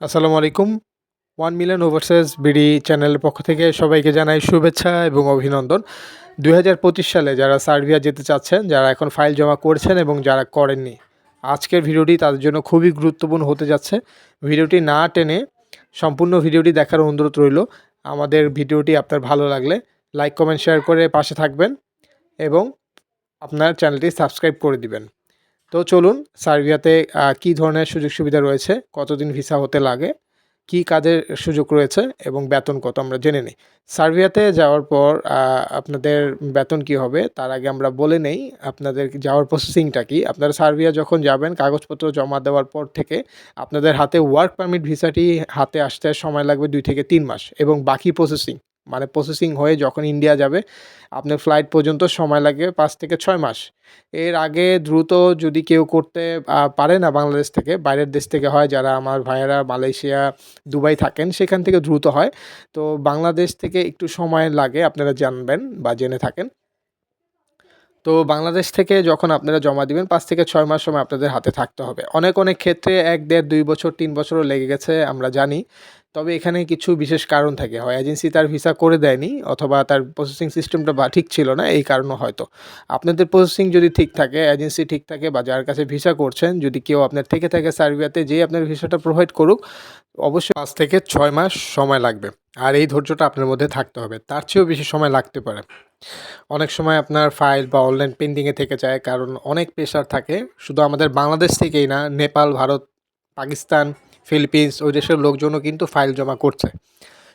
আসসালামু আলাইকুম। One million overseas BD চ্যানেলের পক্ষ থেকে সবাইকে জানাই শুভেচ্ছা এবং অভিনন্দন। দুই হাজার পঁচিশ সালে যারা সার্বিয়া যেতে চাচ্ছেন, যারা এখন ফাইল জমা করছেন এবং যারা করেননি, আজকের ভিডিওটি তাদের জন্য খুবই গুরুত্বপূর্ণ হতে যাচ্ছে। ভিডিওটি না টেনে সম্পূর্ণ ভিডিওটি দেখার অনুরোধ রইল। আমাদের ভিডিওটি আপনার ভালো লাগলে লাইক, কমেন্ট, শেয়ার করে পাশে থাকবেন এবং আপনার চ্যানেলটি সাবস্ক্রাইব করে দিবেন। তো চলুন সার্বিয়াতে কী ধরনের সুযোগ সুবিধা রয়েছে? কতদিন ভিসা হতে লাগে? কী কাজের সুযোগ রয়েছে? এবং বেতন কত? আমরা জেনে নিই। সার্বিয়াতে যাওয়ার পর আপনাদের বেতন কি হবে? তার আগে আমরা বলে নেই, আপনাদের যাওয়ার প্রসেসিংটা কি? আপনারা সার্বিয়া যখন যাবেন, কাগজপত্র জমা দেওয়ার পর থেকে আপনাদের হাতে ওয়ার্ক পারমিট ভিসাটি হাতে আসতে সময় লাগবে দুই থেকে তিন মাস এবং বাকি প্রসেসিং মানে প্রসেসিং হয়ে যখন ইন্ডিয়া যাবে, আপনার ফ্লাইট পর্যন্ত সময় লাগে পাঁচ থেকে ছয় মাস। এর আগে দ্রুত যদি কেউ করতে পারে না বাংলাদেশ থেকে, বাইরের দেশ থেকে হয়, যারা আমার ভাইয়েরা মালয়েশিয়া, দুবাই থাকেন, সেখান থেকে দ্রুত হয়। তো বাংলাদেশ থেকে একটু সময় লাগে, আপনারা জানবেন বা জেনে থাকেন। তো বাংলাদেশ থেকে যখন আপনারা জমা দিবেন, পাঁচ থেকে ছয় মাস সময় আপনাদের হাতে থাকতে হবে। অনেক অনেক ক্ষেত্রে এক, দেড়, দুই বছর, তিন বছরও লেগে গেছে, আমরা জানি। তবে এখানে কিছু বিশেষ কারণ থাকে। হয় এজেন্সি তার ভিসা করে দেয়নি অথবা তার প্রসেসিং সিস্টেমটা বা ঠিক ছিল না, এই কারণে হয়তো। আপনাদের প্রসেসিং যদি ঠিক থাকে এজেন্সি ঠিক থাকে বা যার কাছে ভিসা করছেন, যদি কেউ আপনার থেকে থাকে সার্বিয়াতে, যেই আপনার ভিসাটা প্রোভাইড করুক, অবশ্যই পাঁচ থেকে ছয় মাস সময় লাগবে। আর এই ধৈর্যটা আপনার মধ্যে থাকতে হবে। তার চেয়েও বেশি সময় লাগতে পারে। অনেক সময় আপনার ফাইল বা অনলাইন পেন্ডিংয়ে থেকে যায়, কারণ অনেক প্রেশার থাকে। শুধু আমাদের বাংলাদেশ থেকেই না, নেপাল, ভারত, পাকিস্তান ফিলিপিন্স, ওই দেশের লোকজনও কিন্তু ফাইল জমা করছে।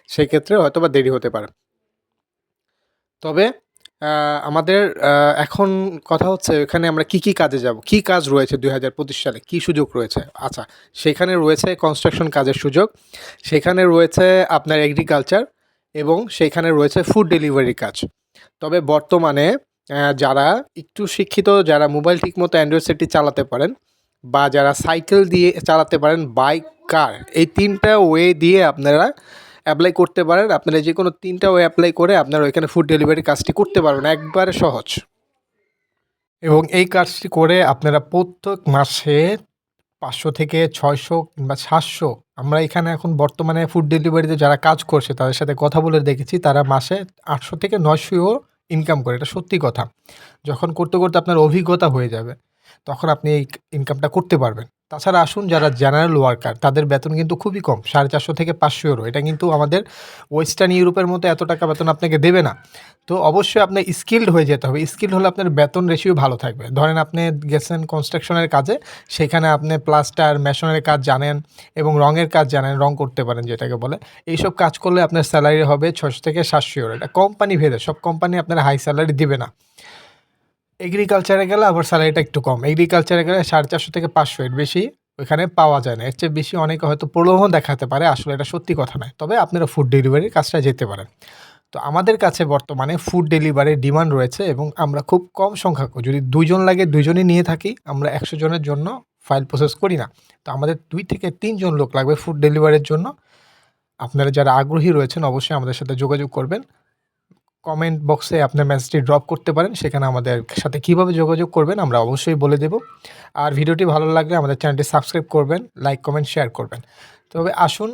সেক্ষেত্রে হয়তো বা দেরি হতে পারে। তবে আমাদের এখন কথা হচ্ছে এখানে আমরা কি কি কাজে যাব? কি কাজ রয়েছে দুই হাজার পঁচিশ সালে? কী সুযোগ রয়েছে? আচ্ছা সেখানে রয়েছে কনস্ট্রাকশন কাজের সুযোগ। সেখানে রয়েছে আপনার এগ্রিকালচার এবং সেখানে রয়েছে ফুড ডেলিভারি কাজ। তবে বর্তমানে যারা একটু শিক্ষিত, যারা মোবাইল ঠিকমতো অ্যান্ড্রয়েড সেটটি চালাতে পারেন বা যারা সাইকেল দিয়ে চালাতে পারেন বাইক কার? এই তিনটা ওয়ে দিয়ে আপনারা অ্যাপ্লাই করতে পারেন। আপনারা যে কোনো তিনটা ওয়ে অ্যাপ্লাই করে আপনারা ওইখানে ফুড ডেলিভারি কাজটি করতে পারবেন। একবারে সহজ। এবং এই কাজটি করে আপনারা প্রত্যেক মাসে পাঁচশো থেকে ছয়শো কিংবা সাতশো, আমরা এখানে এখন বর্তমানে ফুড ডেলিভারিতে যারা কাজ করছে, তাদের সাথে কথা বলে দেখেছি, তারা মাসে আটশো থেকে নয়শোও ইনকাম করে। এটা সত্যি কথা। যখন করতে করতে আপনার অভিজ্ঞতা হয়ে যাবে, তখন আপনি এই ইনকামটা করতে পারবেন। তাছাড়া আসুন, যারা জেনারেল ওয়ার্কার তাদের বেতন কিন্তু খুবই কম, সাড়ে চারশো থেকে পাঁচশো ইউরো এটা কিন্তু আমাদের ওয়েস্টার্ন ইউরোপের মতো এত টাকা বেতন আপনাকে দেবে না। তো অবশ্যই আপনার স্কিল্ড হয়ে যেতে হবে। স্কিল্ড হলে আপনার বেতন রেশিও ভালো থাকবে। ধরেন আপনি গেছেন কনস্ট্রাকশনের কাজে, সেখানে আপনি প্লাস্টার মেশনের কাজ জানেন এবং রঙের কাজ জানেন, রং করতে পারেন যেটাকে বলে। এইসব কাজ করলে আপনার স্যালারি হবে ছশো থেকে সাতশো ইউরো এটা কোম্পানি ভেদে, সব কোম্পানি আপনার হাই স্যালারি দিবে না। এগ্রিকালচারে গেলে আবার স্যালারিটা একটু কম। এগ্রিকালচারে গেলে সাড়ে চারশো থেকে পাঁচশো এর বেশি ওইখানে পাওয়া যায় না। এর চেয়ে বেশি অনেকে হয়তো প্রলোভন দেখাতে পারে, আসলে এটা সত্যি কথা নয়। তবে আপনারা ফুড ডেলিভারির কাজটা যেতে পারেন। তো আমাদের কাছে বর্তমানে ফুড ডেলিভারির ডিমান্ড রয়েছে এবং আমরা খুব কম সংখ্যক, যদি দুইজন লাগে দুজনই নিয়ে থাকি, আমরা একশো জনের জন্য ফাইল প্রসেস করি না। তো আমাদের দুই থেকে তিনজন লোক লাগবে ফুড ডেলিভারির জন্য। আপনারা যারা আগ্রহী রয়েছেন, অবশ্যই আমাদের সাথে যোগাযোগ করবেন। কমেন্ট বক্সে আপনার মেসেজটি ড্রপ করতে পারেন। সেখানে আমাদের সাথে কীভাবে যোগাযোগ করবেন আমরা অবশ্যই বলে দেব। আর ভিডিওটি ভালো লাগলে আমাদের চ্যানেলটি সাবস্ক্রাইব করবেন লাইক কমেন্ট শেয়ার করবেন। তবে আসুন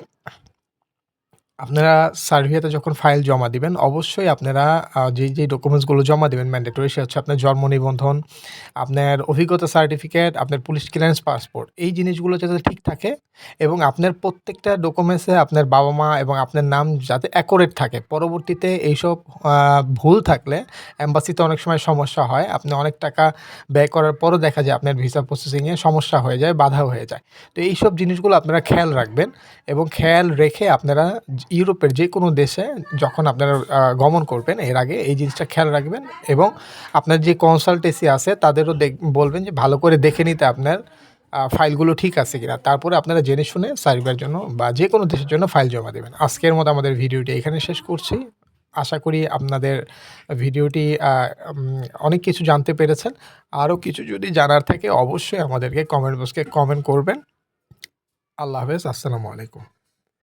আপনারা সার্ভিয়াতে যখন ফাইল জমা দিবেন, অবশ্যই আপনারা যেই যেই ডকুমেন্টসগুলো জমা দেবেন ম্যান্ডেটরি সে হচ্ছে আপনার জন্ম নিবন্ধন, আপনার অভিজ্ঞতা সার্টিফিকেট আপনার পুলিশ ক্লিয়ারেন্স পাসপোর্ট এই জিনিসগুলো যাতে ঠিক থাকে এবং আপনার প্রত্যেকটা ডকুমেন্টসে আপনার বাবা মা এবং আপনার নাম যাতে অ্যাকোরেট থাকে। পরবর্তীতে এইসব ভুল থাকলে অ্যাম্বাসিতে অনেক সময় সমস্যা হয়। আপনি অনেক টাকা ব্যয় করার পরও দেখা যায় আপনার ভিসা প্রসেসিংয়ে সমস্যা হয়ে যায় বাধা হয়ে যায়। তো এইসব জিনিসগুলো আপনারা খেয়াল রাখবেন এবং খেয়াল রেখে আপনারা ইউরোপের যে কোনো দেশে যখন আপনারা গমন করবেন, এর আগে এই জিনিসটা খেয়াল রাখবেন এবং আপনার যে কনসালটেন্সি আছে তাদেরও বলবেন যে ভালো করে দেখে নিতে আপনার ফাইলগুলো ঠিক আছে কিনা। তারপরে আপনারা জেনে শুনে সার্ভিসের জন্য বা যে কোনো দেশের জন্য ফাইল জমা দেবেন। আজকের মতো আমাদের ভিডিওটি এখানে শেষ করছি। আশা করি আপনাদের ভিডিওটি অনেক কিছু জানতে পেরেছেন। আরও কিছু যদি জানার থাকে অবশ্যই আমাদেরকে কমেন্ট বক্সকে কমেন্ট করবেন। আল্লাহ হাফেজ, আসসালামু আলাইকুম।